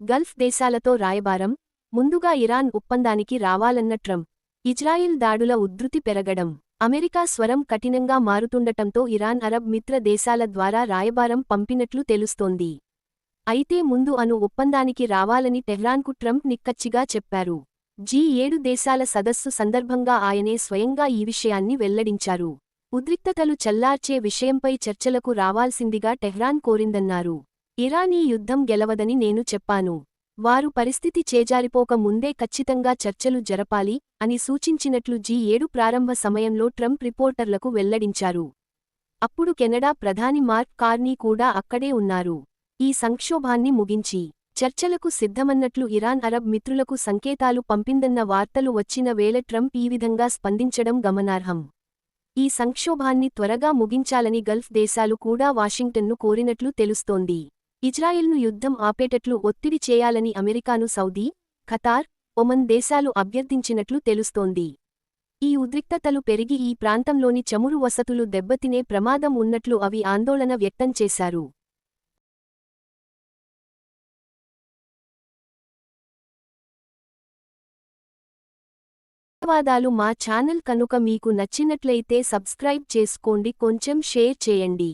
Gulf దేశాలతో రాయబారం ముందుగా Iran ఒప్పందానికి రావాలన్న ట్రంప్ ఇజ్రాయిల్ దాడుల ఉద్ధృతి పెరగడం అమెరికా స్వరం కఠినంగా మారుతుండటంతో ఇరాన్ అరబ్ మిత్ర దేశాల ద్వారా రాయబారం పంపినట్లు తెలుస్తోంది. అయితే ముందు అను ఒప్పందానికి రావాలని టెహ్రాన్కు ట్రంప్ నిక్కచ్చిగా చెప్పారు. జీ ఏడు దేశాల సదస్సు సందర్భంగా ఆయనే స్వయంగా ఈ విషయాన్ని వెల్లడించారు. ఉద్రిక్తతలు చల్లార్చే విషయంపై చర్చలకు రావాల్సిందిగా టెహ్రాన్ కోరిందన్నారు. ఇరానీ యుద్ధం గెలవదని నేను చెప్పాను. వారు పరిస్థితి చేజారిపోక ముందే ఖచ్చితంగా చర్చలు జరపాలి అని సూచించినట్లు జీ ఏడు ప్రారంభ సమయంలో ట్రంప్ రిపోర్టర్లకు వెల్లడించారు. అప్పుడు కెనడా ప్రధాని మార్క్ కార్నీ కూడా అక్కడే ఉన్నారు. ఈ సంక్షోభాన్ని ముగించి చర్చలకు సిద్ధమన్నట్లు ఇరాన్ అరబ్ మిత్రులకు సంకేతాలు పంపిందన్న వార్తలు వచ్చిన వేళ ట్రంప్ ఈ విధంగా స్పందించడం గమనార్హం. ఈ సంక్షోభాన్ని త్వరగా ముగించాలని గల్ఫ్ దేశాలు కూడా వాషింగ్టన్ను కోరినట్లు తెలుస్తోంది. ఇజ్రాయెల్ను యుద్ధం ఆపేటట్లు ఒత్తిడి చేయాలని అమెరికాను సౌదీ ఖతార్ ఒమన్ దేశాలు అభ్యర్థించినట్లు తెలుస్తోంది. ఈ ఉద్రిక్తతలు పెరిగి ఈ ప్రాంతంలోని చమురు వసతులు దెబ్బతినే ప్రమాదం ఉన్నట్లు అవి ఆందోళన వ్యక్తం చేశారు. ధన్యవాదాలు మా ఛానల్ కనుక మీకు నచ్చినట్లయితే సబ్స్క్రైబ్ చేసుకోండి కొంచెం షేర్ చేయండి.